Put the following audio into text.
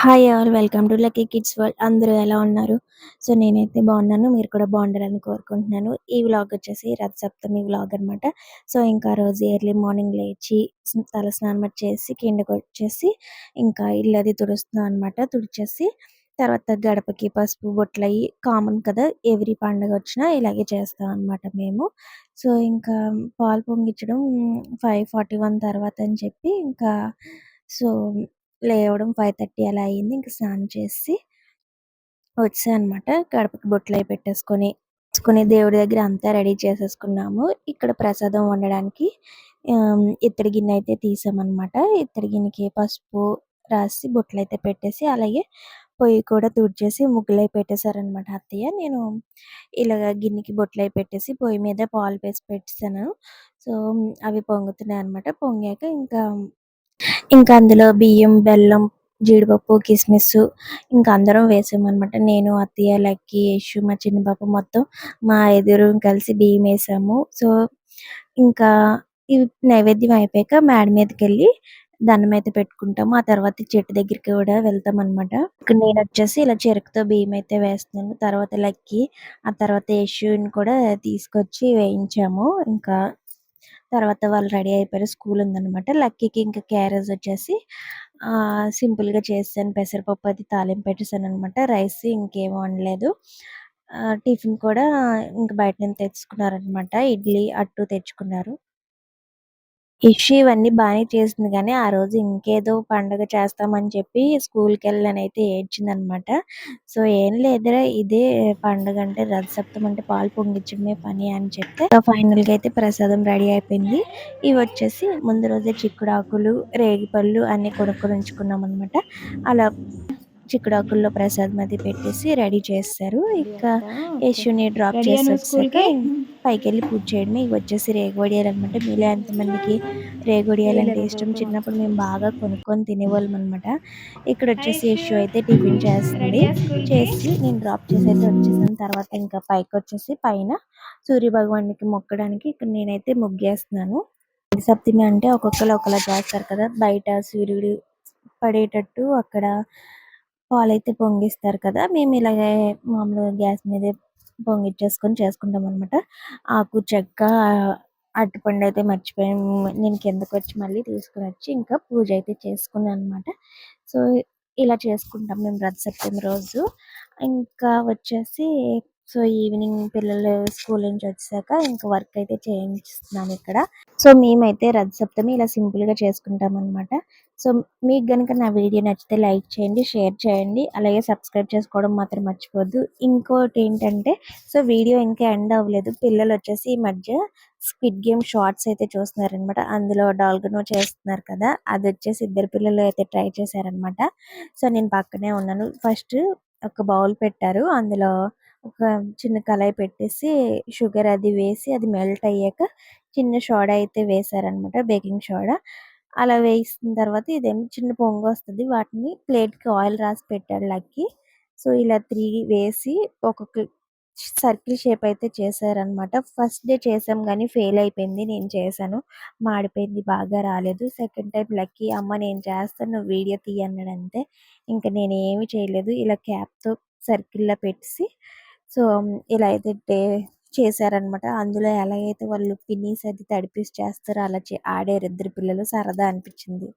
Hi ఎవరు welcome to lucky kids world అందరూ ఎలా ఉన్నారు? సో నేనైతే బాగున్నాను. మీరు కూడా బాగుండాలని కోరుకుంటున్నాను. ఈ వ్లాగ్ వచ్చేసి రథ సప్తమి వ్లాగ్ అనమాట సో ఇంకా రోజు ఎర్లీ మార్నింగ్ లేచి తల స్నానం చేసి కిందకి వచ్చేసి ఇంకా ఇల్లు అది తుడుస్తున్నాను అనమాట తుడిచేసి తర్వాత గడపకి పసుపు బొట్లు అయ్యి కామన్ కదా ఎవ్రీ పండుగ వచ్చినా ఇలాగే చేస్తాం అనమాట మేము. సో ఇంకా పాలు పొంగించడం ఫైవ్ ఫార్టీ వన్ తర్వాత అని చెప్పి ఇంకా సో లేవడం ఫైవ్ థర్టీ అలా అయింది. ఇంకా స్నానం చేసి వచ్చాను అనమాట గడపకి బొట్లు అవి పెట్టేసుకొని చేసుకుని దేవుడి దగ్గర అంతా రెడీ చేసేసుకున్నాము. ఇక్కడ ప్రసాదం వండడానికి ఇత్తడి గిన్నె అయితే తీసామన్నమాట. ఇత్తడి గిన్నెకి పసుపు రాసి బొట్లు అయితే పెట్టేసి అలాగే పొయ్యి కూడా తుడిచేసి ముగ్గులు అయి పెట్టేశారనమాట అత్తయ్య. నేను ఇలాగ గిన్నెకి బొట్లు అయి పెట్టేసి పొయ్యి మీద పాలు వేసి పెట్టేశాను. సో అవి పొంగుతున్నాయి అనమాట పొంగాక ఇంకా ఇంకా అందులో బియ్యం బెల్లం జీడిపప్పు కిస్మిస్ ఇంకా అందరం వేసామన్నమాట. నేను అత్తయ్య లక్కి యశు మా చిన్న పాప మొత్తం మా ఎదురు కలిసి బియ్యం వేసాము. సో ఇంకా ఇవి నైవేద్యం అయిపోయాక మేడ మీదకి వెళ్ళి దండం అయితే పెట్టుకుంటాము. ఆ తర్వాత చెట్టు దగ్గరికి కూడా వెళ్తాం అనమాట ఇక్కడ నేను వచ్చేసి ఇలా చెరుకుతో బియ్యం అయితే వేస్తున్నాను. తర్వాత లక్కి ఆ తర్వాత యశుని కూడా తీసుకొచ్చి వేయించాము. ఇంకా తర్వాత వాళ్ళు రెడీ అయిపోయారు. స్కూల్ ఉందన్నమాట. లక్కీకి ఇంకా క్యారేజ్ వచ్చేసి సింపుల్గా చేసాను పెసరపప్పు అది తాలింపు పెట్టేసాను అనమాట రైస్ ఇంకేం వండలేదు. టిఫిన్ కూడా ఇంకా బయట నుంచి తెచ్చుకున్నారనమాట ఇడ్లీ అట్టు తెచ్చుకున్నారు. ఇష్యూ ఇవన్నీ బాగానే చేసింది. కానీ ఆ రోజు ఇంకేదో పండుగ చేస్తామని చెప్పి స్కూల్కి వెళ్ళని అయితే ఏడ్చిందనమాట. సో ఏం లేదురా ఇదే పండుగ అంటే రథసప్తం అంటే పాలు పొంగించడమే పని అని చెప్తే ఫైనల్గా అయితే ప్రసాదం రెడీ అయిపోయింది. ఇవి వచ్చేసి ముందు రోజే చిక్కుడాకులు రేగిపళ్ళు అన్ని కొనుక్కొని ఉంచుకున్నాం అనమాట అలా చిక్కుడాకుల్లో ప్రసాదం అది పెట్టేసి రెడీ చేస్తారు. ఇంకా యశుని డ్రాప్ చేసి వచ్చాక పైకి వెళ్ళి పూజ చేయడమే. ఇవి వచ్చేసి రేగొడియాలు అనమాట మీలో ఎంతమందికి రేగొడియాలు అంటే ఇష్టం? చిన్నప్పుడు మేము బాగా కొనుక్కొని తినేవాళ్ళం అనమాట ఇక్కడ వచ్చేసి యశు అయితే టిఫిన్ చేస్తుంది. చేసి నేను డ్రాప్ చేసి అయితే వచ్చేసాను తర్వాత ఇంకా పైకి వచ్చేసి పైన సూర్య భగవానికి మొక్కడానికి ఇక్కడ నేనైతే ముగ్గేస్తున్నాను. సప్తమి అంటే ఒక్కొక్కరు ఒకలా చేస్తారు కదా. బయట సూర్యుడు పడేటట్టు అక్కడ పాలైతే పొంగిస్తారు కదా మేము ఇలాగే మామూలుగా గ్యాస్ మీదే పొంగిచ్చేసుకొని చేసుకుంటాం అనమాట ఆకు చెక్క అరటిపండు అయితే మర్చిపోయాం. నేను కిందకు వచ్చి మళ్ళీ తీసుకుని వచ్చి ఇంకా పూజ అయితే చేసుకున్నాను అనమాట సో ఇలా చేసుకుంటాం మేము రథ సప్తమి రోజు. ఇంకా వచ్చేసి సో ఈవినింగ్ పిల్లలు స్కూల్ నుంచి వచ్చాక ఇంకా వర్క్ అయితే చేయించుతున్నాను ఇక్కడ. సో మేమైతే రథ సప్తమి ఇలా సింపుల్గా చేసుకుంటాం అనమాట సో మీకు కనుక నా వీడియో నచ్చితే లైక్ చేయండి షేర్ చేయండి అలాగే సబ్స్క్రైబ్ చేసుకోవడం మాత్రం మర్చిపోద్దు ఇంకోటి ఏంటంటే సో వీడియో ఇంకా ఎండ్ అవ్వలేదు. పిల్లలు వచ్చేసి ఈ మధ్య స్క్విడ్ గేమ్ షార్ట్స్ అయితే చూస్తున్నారనమాట అందులో డాల్గనో చేస్తున్నారు కదా అది వచ్చేసి ఇద్దరు పిల్లలు అయితే ట్రై చేశారనమాట సో నేను పక్కనే ఉన్నాను. ఫస్ట్ ఒక బౌల్ పెట్టారు. అందులో ఒక చిన్న కళాయి పెట్టేసి షుగర్ అది వేసి అది మెల్ట్ అయ్యాక చిన్న సోడా అయితే వేశారనమాట బేకింగ్ సోడా. అలా వేసిన తర్వాత ఇదేమి చిన్న పొంగు వస్తుంది వాటిని ప్లేట్కి ఆయిల్ రాసి పెట్టాడు లక్కి. సో ఇలా త్రీ వేసి ఒక్కొక్క సర్కిల్ షేప్ అయితే చేశారనమాట. ఫస్ట్ డే చేసాం కానీ ఫెయిల్ అయిపోయింది నేను చేశాను. మాడిపోయింది బాగా రాలేదు. సెకండ్ టైం లక్కీ అమ్మ నేను చేస్తాను నువ్వు వీడియో తీయన్నాడు అంతే ఇంకా నేను ఏమి చేయలేదు ఇలా క్యాప్తో సర్కిల్లో పెట్టి సో ఇలా అయితే చేశారనమాట. అందులో ఎలాగైతే వాళ్ళు పిన్నీస్ అది తడిపేసి చేస్తారో అలా చే ఆడారు ఇద్దరు పిల్లలు. సరదా అనిపించింది.